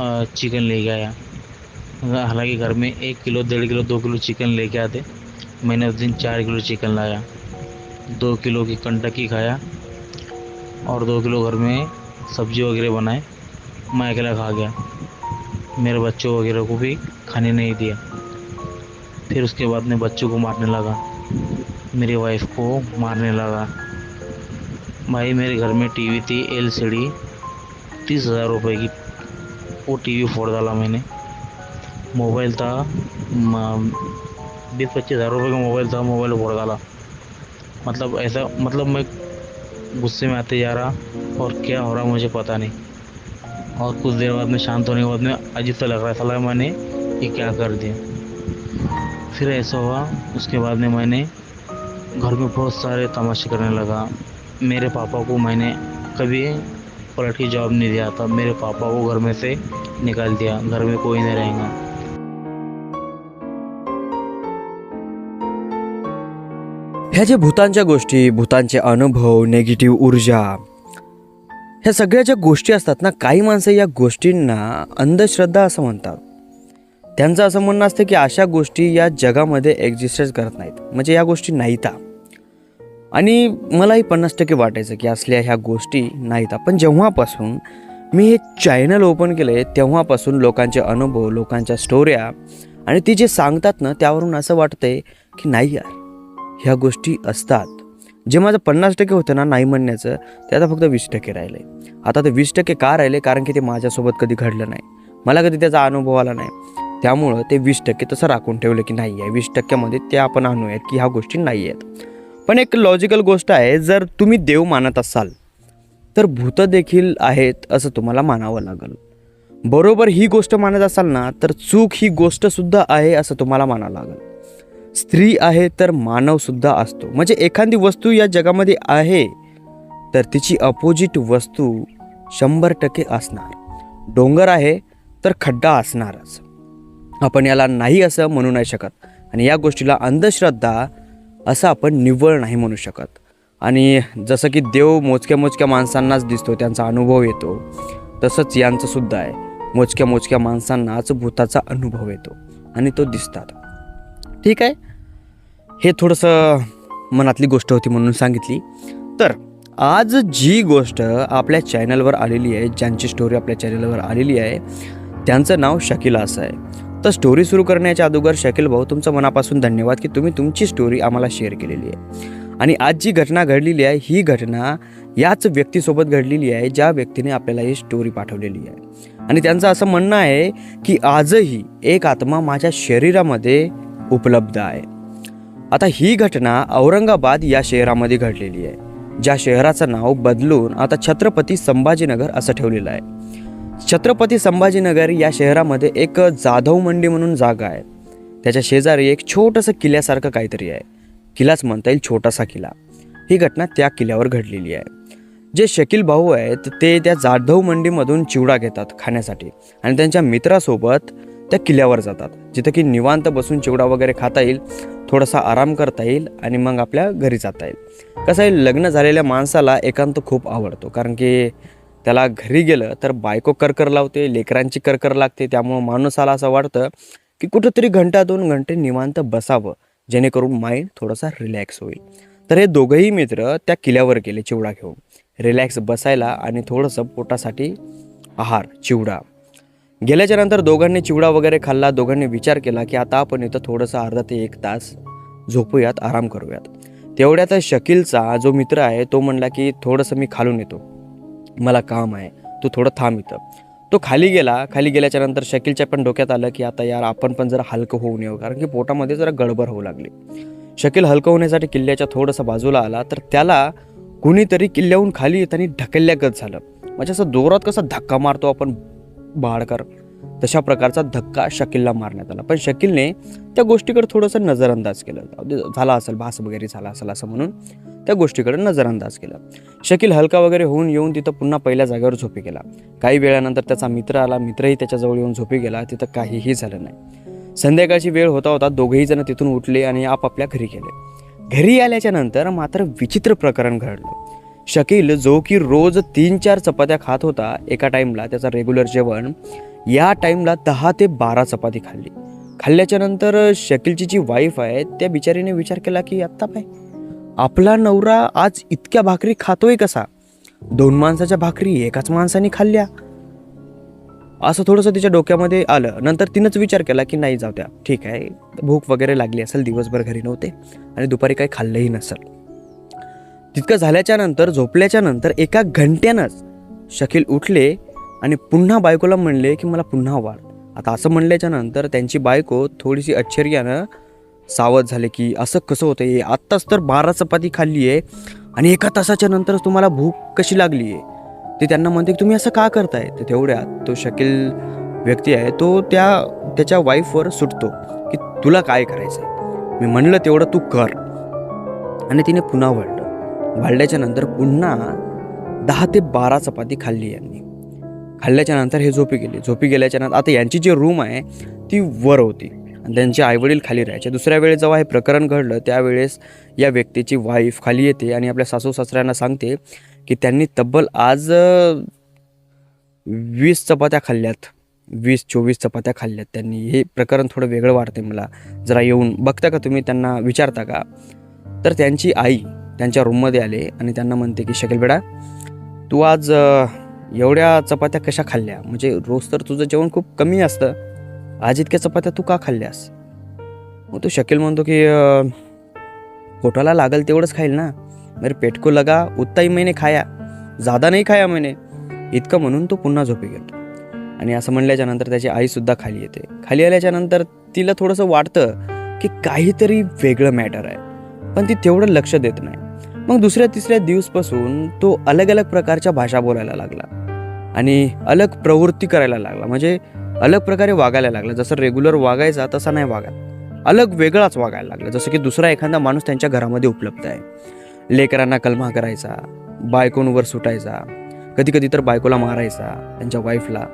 Chicken लेके आया हालाँकि घर में एक किलो, डेढ़ किलो, दो किलो चिकन लेके आते। मैंने उस दिन चार किलो चिकन लाया। दो किलो की कंटकी खाया और दो किलो घर में सब्ज़ी वगैरह बनाए। मैं अकेला खा गया। मेरे बच्चों वगैरह को भी खाने नहीं दिया। फिर उसके बाद मैं बच्चों को मारने लगा। मेरी वाइफ को मारने लगा। भाई, मेरे घर में टीवी थी एल सी डी तीस हज़ार रुपये की वो टीवी फोड़ डाला मैंने। मोबाइल था बीस पच्चीस हज़ार रुपये का मोबाइल था, मोबाइल फोड़ डाला। मतलब ऐसा मतलब मैं गुस्से में आते जा रहा और क्या हो रहा मुझे पता नहीं। और कुछ देर बाद में, शांत होने के बाद में अजीब सा लग रहा था मैंने ये क्या कर दिया। फिर ऐसा हुआ, उसके बाद में मैंने घर में बहुत सारे तमाशे करने लगा। मेरे पापा को मैंने कभी पलट के जॉब नहीं दिया था। मेरे पापा को घर में से निकाल दिया घर में कोई नहीं रहेगा। ह्या जे भूतांच्या गोष्टी भूतांचे अनुभव नेगेटिव्ह ऊर्जा ह्या सगळ्या ज्या गोष्टी असतात ना काही माणसं या गोष्टींना अंधश्रद्धा असं म्हणतात. त्यांचं असं म्हणणं असतं की अशा गोष्टी या जगामध्ये एक्झिस्टच करत नाहीत. म्हणजे या गोष्टी नाहीता. आणि मलाही पन्नास टक्के वाटायचं की असल्या ह्या गोष्टी नाहीता. पण जेव्हापासून मी हे चॅनल ओपन केलं आहे तेव्हापासून लोकांचे अनुभव लोकांच्या स्टोऱ्या आणि ती जे सांगतात ना त्यावरून असं वाटतंय की नाही यार ह्या गोष्टी असतात. जे माझं पन्नास टक्के होतं ना नाही म्हणण्याचं ते आता फक्त वीस टक्के राहिले. आता ते वीस टक्के का राहिले? कारण की ते माझ्यासोबत कधी घडलं नाही. मला कधी त्याचा अनुभव आला नाही. त्यामुळं ते वीस टक्के तसं राखून ठेवलं की नाही आहे. वीस टक्क्यामध्ये ते आपण आणूयात की ह्या गोष्टी नाही आहेत. पण एक लॉजिकल गोष्ट आहे जर तुम्ही देव मानत असाल तर भूतं देखील आहेत असं तुम्हाला मानावं लागेल. बरोबर ही गोष्ट मानत असाल ना तर चूक ही गोष्टसुद्धा आहे असं तुम्हाला मानावं लागेल. स्त्री आहे तर मानवसुद्धा असतो. म्हणजे एखादी वस्तू या जगामध्ये आहे तर तिची अपोजिट वस्तू शंभर टक्के असणार. डोंगर आहे तर खड्डा असणारच. आपण याला नाही असं म्हणू नाही शकत. आणि या गोष्टीला अंधश्रद्धा असं आपण निव्वळ नाही म्हणू शकत. आणि जसं की देव मोजक्या मोजक्या माणसांनाच दिसतो त्यांचा अनुभव येतो तसंच यांचंसुद्धा आहे. मोजक्या मोजक्या माणसांनाच भूताचा अनुभव येतो आणि तो दिसतात. ठीक आहे? हे थोडंसं मनातली गोष्ट होती म्हणून सांगितली. तर आज जी गोष्ट आपल्या चॅनलवर आलेली आहे ज्यांची स्टोरी आपल्या चॅनलवर आलेली आहे त्यांचं नाव शकीला असं आहे. तर स्टोरी सुरू करण्याच्या अगोदर शकील भाऊ तुमचं मनापासून धन्यवाद की तुम्ही तुमची स्टोरी आम्हाला शेअर केलेली आहे. आणि आज जी घटना घडलेली आहे ही घटना याच व्यक्तीसोबत घडलेली आहे ज्या व्यक्तीने आपल्याला ही स्टोरी पाठवलेली आहे. आणि त्यांचं असं म्हणणं आहे की आजही एक आत्मा माझ्या शरीरामध्ये उपलब्ध आहे. आता ही घटना औरंगाबाद या शहरामध्ये घडलेली आहे. ज्या शहराचं नाव बदलून आता छत्रपती संभाजीनगर असं ठेवलेलं आहे. छत्रपती संभाजीनगर या शहरामध्ये एक जाधव मंडी म्हणून जागा आहे. त्याच्या शेजारी एक छोटंसं किल्ल्यासारखं काहीतरी आहे. किल्लाच म्हणता येईल छोटासा किल्ला ही घटना त्या किल्ल्यावर घडलेली आहे. जे शकील भाऊ आहेत ते त्या जाधव मंडीमधून चिवडा घेतात खाण्यासाठी आणि त्यांच्या मित्रासोबत त्या किल्ल्यावर जातात. जिथं की निवांत बसून चिवडा वगैरे खाता येईल थोडासा आराम करता येईल आणि मग आपल्या घरी जाता येईल. कसं आहे लग्न झालेल्या माणसाला एकांत खूप आवडतो. कारण की त्याला घरी गेलं तर बायको करकर लावते लेकरांची करकर लागते. त्यामुळं माणूसाला असं वाटतं की कुठंतरी घंटा दोन घंटे निवांत बसावं. जेणेकरून माइंड थोडासा रिलॅक्स होईल. तर हे दोघंही मित्र त्या किल्ल्यावर गेले चिवडा घेऊन. रिलॅक्स बसायला आणि थोडंसं पोटासाठी आहार चिवडा. गेल्याच्यानंतर दोघांनी चिवडा वगैरे खाल्ला. दोघांनी विचार केला की आता आपण इथं थोडंसं अर्धा ते एक तास झोपूयात आराम करूयात. तेवढ्यात शकीलचा जो मित्र आहे तो म्हणला की थोडंसं मी खालून येतो. मला काम आहे. तू थोडं थांब इथं. तो खाली गेला खाली गेल्याच्यानंतर शकीलच्या पण डोक्यात आलं की आता यार आपण पण जरा हलकं होऊ नये कारण की पोटामध्ये जरा गडबड होऊ लागली. शकील हलकं होण्यासाठी किल्ल्याच्या थोडंसं बाजूला आला तर त्याला कुणीतरी किल्ल्याहून खाली येताना ढकलल्यागत झालं. म्हणजे असं जोरात कसा धक्का मारतो आपण बाळकर. तशा प्रकारचा धक्का शकीलला मारण्यात आला. पण शकीलने त्या गोष्टीकडे थोडंसं नजरअंदाज केलं. झाला असेल भास वगैरे झाला असेल असं म्हणून त्या गोष्टीकडे नजरअंदाज केला. शकील हलका वगैरे होऊन येऊन तिथं पुन्हा पहिल्या जागेवर झोपी गेला. काही वेळानंतर त्याचा मित्र आला. मित्रही त्याच्याजवळ येऊन झोपी गेला. तिथं काहीही झालं नाही. संध्याकाळची वेळ होता होता दोघेही जण तिथून उठले आणि आपापल्या घरी गेले. घरी आल्याच्यानंतर मात्र विचित्र प्रकरण घडलं. शकील जो की रोज तीन चार चपात्या खात होता एका टाईमला त्याचा रेग्युलर जेवण या टाईमला दहा ते बारा चपाती खाल्ली. खाल्ल्याच्या नंतर शकीलची जी वाईफ आहे त्या बिचारीने विचार केला की आत्ता काय आपला नवरा आज इतक्या भाकरी खातोय कसा? दोन माणसाच्या भाकरी एकाच माणसाने खाल्ल्या. असं थोडंसं तिच्या डोक्यामध्ये आलं. नंतर तिनंच विचार केला की नाही जाऊ द्या. ठीक आहे. भूक वगैरे लागली असेल दिवसभर घरी नव्हते आणि दुपारी काही खाल्लंही नसेल. तितकं झाल्याच्यानंतर झोपल्याच्या नंतर एका घंट्यानंच शकील उठले आणि पुन्हा बायकोला म्हणले की मला पुन्हा वाढ. आता असं म्हणल्याच्या नंतर त्यांची बायको थोडीशी आश्चर्यानं सावध झाले की असं कसं होतं? हे आत्ताच तर बारा चपाती खाल्ली आहे आणि एका तासाच्या नंतरच तुम्हाला भूक कशी लागली आहे? ते त्यांना म्हणते की तुम्ही असं का करताय? तर तेवढ्यात तो शकील व्यक्ती आहे तो त्या त्याच्या वाईफवर सुटतो की तुला काय करायचं आहे मी म्हणलं तेवढं तू कर. आणि तिने पुन्हा वाढलं. वाढल्याच्या नंतर पुन्हा दहा ते बारा चपाती खाल्ली यांनी. खाल्ल्याच्यानंतर हे झोपी गेले. झोपी गेल्याच्यानंतर आता यांची जी रूम आहे ती वर होती. आणि त्यांचे आईवडील खाली राहायचे. दुसऱ्या वेळेस जेव्हा हे प्रकरण घडलं त्यावेळेस या व्यक्तीची वाईफ खाली येते आणि आपल्या सासू सासऱ्यांना सांगते की त्यांनी तब्बल आज वीस चपात्या खाल्ल्यात. वीस चोवीस चपात्या खाल्ल्यात त्यांनी. हे प्रकरण थोडं वेगळं वाटते मला. जरा येऊन बघता का तुम्ही? त्यांना विचारता का? तर त्यांची आई त्यांच्या रूममध्ये आले आणि त्यांना म्हणते की शकेल बेडा तू आज एवढ्या चपात्या कशा खाल्ल्या? म्हणजे रोज तर तुझं जेवण खूप कमी असतं. आज इतक्या चपात्या तू का खाल्ल्यास? मग तू शकील म्हणतो की पोटाला लागल तेवढंच खाईल ना. मेरे पेट को लगा उतना ही मैंने खाया. जादा नाही खाया मैंने. इतकं म्हणून तो पुन्हा झोपी गेलो. आणि असं म्हणल्याच्या नंतर त्याची आईसुद्धा खाली येते. खाली आल्याच्यानंतर तिला थोडंसं वाटतं की काहीतरी वेगळं मॅटर आहे. पण ती तेवढं लक्ष देत नाही. मग दुसऱ्या तिसऱ्या दिवसपासून तो अलग अलग प्रकारच्या भाषा बोलायला लागला. आणि अलग प्रवृत्ती करायला लागला. म्हणजे अलग प्रकारे वागायला लागला. जसं रेग्युलर वागायचा तसा नाही वागत. अलग वेगळाच वागायला लागला. जसं की दुसरा एखादा माणूस त्यांच्या घरामध्ये उपलब्ध आहे. लेकरांना कलमा करायचा बायकोंवर सुटायचा. कधी कधी तर बायकोला मारायचा त्यांच्या वाईफला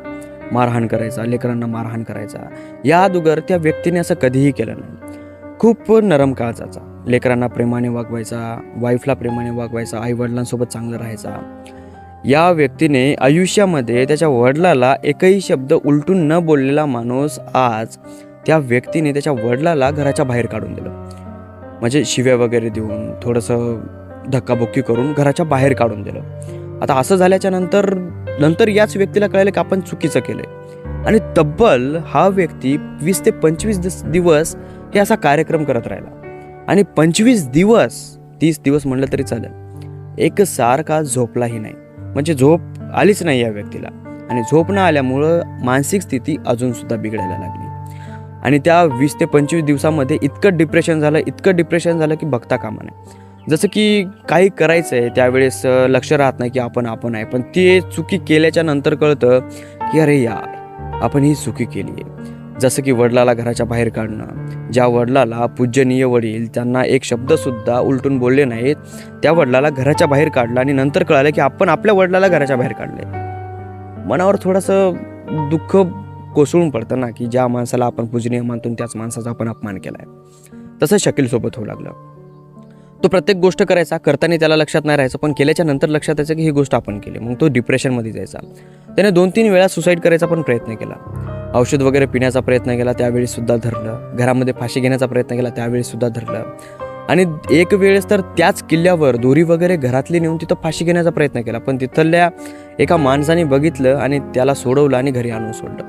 मारहाण करायचा लेकरांना मारहाण करायचा. या अगोदर त्या व्यक्तीने असं कधीही केलं नाही. खूप नरम काळजाचा. लेकरांना प्रेमाने वागवायचा वाईफला प्रेमाने वागवायचा आई वडिलांसोबत चांगलं राहायचा. या व्यक्तीने आयुष्यामध्ये त्याच्या वडिलाला एकही शब्द उलटून न बोललेला माणूस आज त्या व्यक्तीने त्याच्या वडिलाला घराच्या बाहेर काढून दिलं. म्हणजे शिव्या वगैरे देऊन थोडंसं धक्काबुक्की करून घराच्या बाहेर काढून दिलं. आता असं झाल्याच्यानंतर नंतर याच व्यक्तीला कळलं की आपण चुकीचं केलंय. आणि तब्बल हा व्यक्ती वीस ते पंचवीस दिवस हे असा कार्यक्रम करत राहिला. आणि पंचवीस दिवस तीस दिवस म्हणलं तरी चालेल. एक सारखा झोपलाही नाही. म्हणजे झोप आलीच नाही या व्यक्तीला. आणि झोप न आल्यामुळं मानसिक स्थिती अजूनसुद्धा बिघडायला लागली. आणि त्या वीस ते पंचवीस दिवसामध्ये इतकं डिप्रेशन झालं इतकं डिप्रेशन झालं की बघता कामा नाही जसं की काही करायचं आहे त्यावेळेस लक्ष राहत नाही की आपण आपण आहे. पण ते चुकी केल्याच्यानंतर कळतं की अरे यार आपण ही चुकी केली आहे जसं की वडिलाला घराच्या बाहेर काढणं. ज्या वडिलाला पूजनीय वडील त्यांना एक शब्दसुद्धा उलटून बोलले नाहीत त्या वडिलाला घराच्या बाहेर काढलं आणि नंतर कळालं की आपण आपल्या वडिलाला घराच्या बाहेर काढले मनावर थोडंसं दुःख कोसळून पडतं ना की ज्या माणसाला आपण पूजनीय मानतो त्याच माणसाचा आपण अपमान केला आहे तसं शकीलसोबत होऊ लागलं. तो प्रत्येक गोष्ट करायचा करताना त्याला लक्षात नाही राहायचं पण केल्याच्यानंतर लक्षात यायचं की ही गोष्ट आपण केली. मग तो डिप्रेशनमध्ये जायचा. त्याने दोन तीन वेळा सुसाईड करायचा पण प्रयत्न केला. औषध वगैरे पिण्याचा प्रयत्न केला त्यावेळीसुद्धा धरलं. घरामध्ये फाशी घेण्याचा प्रयत्न केला त्यावेळीसुद्धा धरलं. आणि एक वेळेस तर त्याच किल्ल्यावर दोरी वगैरे घरातली नेऊन तिथं फाशी घेण्याचा प्रयत्न केला. पण तिथल्या एका माणसाने बघितलं आणि त्याला सोडवलं आणि घरी आणून सोडलं.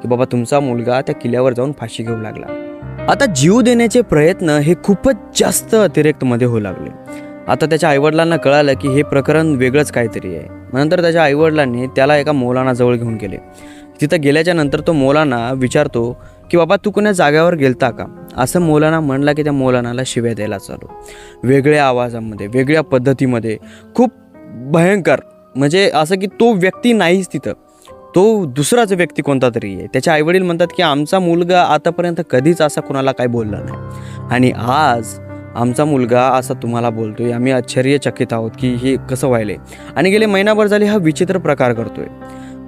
की बाबा तुमचा मुलगा त्या किल्ल्यावर जाऊन फाशी घेऊ लागला. आता जीव देण्याचे प्रयत्न हे खूपच जास्त अतिरेक्तमध्ये होऊ लागले. आता त्याच्या आईवडिलांना कळालं की हे प्रकरण वेगळंच काहीतरी आहे. नंतर त्याच्या आईवडिलांनी त्याला एका मौलानाजवळ घेऊन गेले. तिथं गेल्याच्यानंतर तो मौलाना विचारतो की बाबा तू कोण्या जाग्यावर गेलता का? असं मौलाना म्हणला की त्या मौलानाला शिव्या द्यायला चालू. वेगळ्या आवाजामध्ये वेगळ्या पद्धतीमध्ये खूप भयंकर. म्हणजे असं की तो व्यक्ती नाहीच तिथं. तो दुसराच व्यक्ती कोणता तरी आहे. त्याचे आईवडील म्हणतात की आमचा मुलगा आतापर्यंत कधीच असा कुणाला काय बोलला नाही. आणि आज आमचा मुलगा असा तुम्हाला बोलतोय. आम्ही आश्चर्यचकित आहोत की हे कसं व्हायले आणि गेले महिनाभर झाले हा विचित्र प्रकार करतोय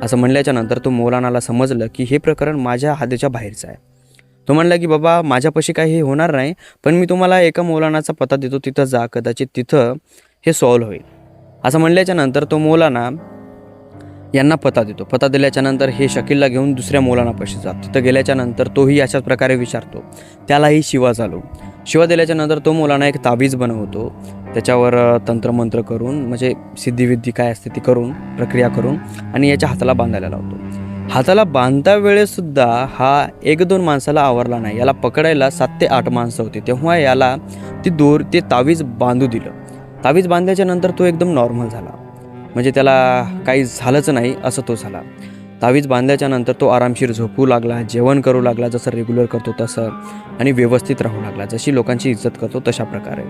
असं म्हणल्याच्या नंतर तो मौलानाला समजलं की हे प्रकरण माझ्या हाताच्या बाहेरचं आहे. तो म्हणला की बाबा माझ्यापाशी काही हे होणार नाही पण मी तुम्हाला एका मौलानाचा पत्ता देतो. तिथं जा कदाचित तिथं हे सॉल्व्ह होईल. असं म्हणल्याच्या नंतर तो मौलाना यांना पता देतो. पता दिल्याच्या नंतर हे शकीलला घेऊन दुसऱ्या मौलानापाशी जात. तिथं गेल्याच्यानंतर तोही अशाच प्रकारे विचारतो. त्यालाही शिवा चालू शिवा दिल्याच्या नंतर तो मुलांना एक ताबीज बनवतो. त्याच्यावर तंत्रमंत्र करून म्हणजे सिद्धिविद्धी काय असते ती करून प्रक्रिया करून आणि याच्या हाताला बांधायला लावतो. हाताला बांधता वेळेसुद्धा हा एक दोन माणसाला आवरला नाही. याला पकडायला सात ते आठ माणसं होती. तेव्हा याला ती दोर ते तावीज बांधू दिलं. तावीज बांधल्याच्या नंतर तो एकदम नॉर्मल झाला. म्हणजे त्याला काही झालंच नाही असं तो झाला. तावीज बांधल्याच्या नंतर तो आरामशीर झोपू लागला जेवण करू लागला जसं रेग्युलर करतो तसं आणि व्यवस्थित राहू लागला जशी लोकांची इज्जत करतो तशा प्रकारे.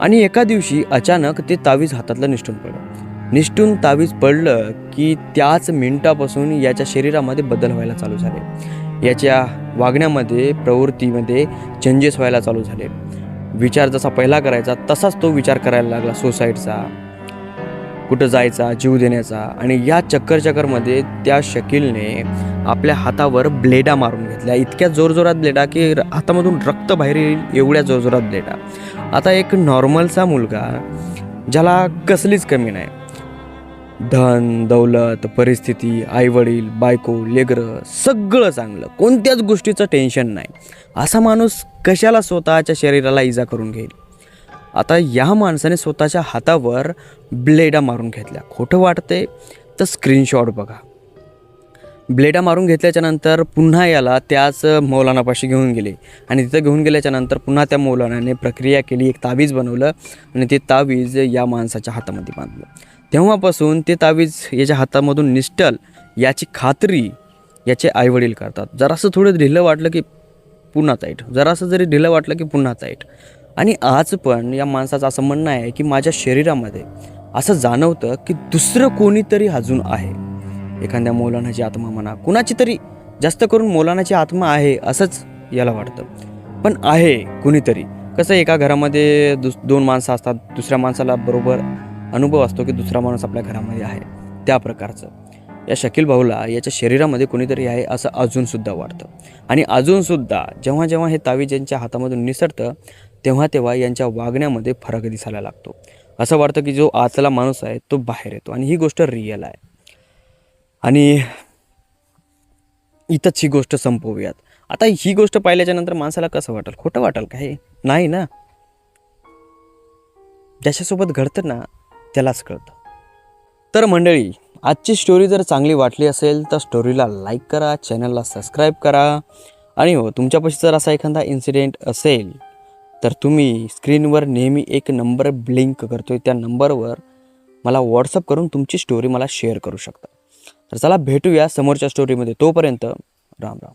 आणि एका दिवशी अचानक ते तावीज हातातलं निष्ठून पडलं. निष्ठून तावीज पडलं की त्याच मिनिटापासून याच्या शरीरामध्ये बदल व्हायला चालू झाले. याच्या वागण्यामध्ये प्रवृत्तीमध्ये चेंजेस व्हायला चालू झाले. विचार जसा पहिला करायचा तसाच तो विचार करायला लागला सुसाईडचा कुठं जायचा जीव देण्याचा आणि या चक्कर चक्करमध्ये त्या शकीलने आपल्या हातावर ब्लेडा मारून घेतल्या. इतक्या जोरजोरात ब्लेडा की र- हातामधून रक्त बाहेर येईल एवढ्या जोरजोरात ब्लेडा. आता एक नॉर्मलचा मुलगा ज्याला कसलीच कमी नाही. धन दौलत परिस्थिती आईवडील बायको लेकरं सगळं चांगलं. कोणत्याच गोष्टीचं टेन्शन नाही. असा माणूस कशाला स्वतःच्या शरीराला इजा करून घेईल? आता या माणसाने स्वतःच्या हातावर ब्लेडा मारून घेतल्या. खोटं वाटते तर स्क्रीनशॉट बघा. ब्लेडा मारून घेतल्याच्या नंतर पुन्हा याला त्याच मौलानापाशी घेऊन गेले. आणि तिथं घेऊन गेल्याच्यानंतर पुन्हा त्या मौलानाने प्रक्रिया केली एक तावीज बनवलं आणि ते तावीज या माणसाच्या हातामध्ये बांधलं. तेव्हापासून ते तावीज याच्या हातामधून निष्ठल याची खात्री याचे आईवडील करतात. जरासं थोडं ढिलं वाटलं की पुन्हा ताईट. जरासं जरी ढिलं वाटलं की पुन्हा ताईट. आणि आज पण या माणसाचं असं म्हणणं आहे की माझ्या शरीरामध्ये असं जाणवतं की दुसरं कोणीतरी अजून आहे. एखाद्या मौलानाची आत्मा म्हणा कुणाची तरी जास्त करून मौलानाची आत्मा आहे असंच याला वाटतं. पण आहे कुणीतरी. कसं एका घरामध्ये दुस दोन माणसं असतात दुसऱ्या माणसाला बरोबर अनुभव असतो की दुसरा माणूस आपल्या घरामध्ये आहे. त्या प्रकारचं. या शकील भाऊला याच्या शरीरामध्ये कोणीतरी आहे असं अजूनसुद्धा वाटतं. आणि अजूनसुद्धा जेव्हा जेव्हा हे तावीज यांच्या हातामधून निसरतं तेव्हा तेव्हा यांच्या वागण्यामध्ये फरक दिसायला लागतो. असं वाटतं की जो आतला माणूस आहे तो बाहेर येतो. आणि ही गोष्ट रिअल आहे. आणि इथंच ही गोष्ट संपवूयात. आता ही गोष्ट पाहिल्याच्या नंतर माणसाला कसं वाटेल? खोटं वाटेल का हे? नाही ना? ज्याच्यासोबत घडतं ना त्यालाच कळतं. तर मंडळी आजची स्टोरी जर चांगली वाटली असेल तर स्टोरीला लाईक करा चॅनलला सबस्क्राईब करा. आणि हो तुमच्यापाशी जर असा एखादा इन्सिडेंट असेल तर तुम्ही स्क्रीनवर नेहमी एक नंबर ब्लिंक करतो आहे त्या नंबरवर मला व्हॉट्सअप करून तुमची स्टोरी मला शेअर करू शकता. तर चला भेटूया समोरच्या स्टोरीमध्ये तोपर्यंत राम राम.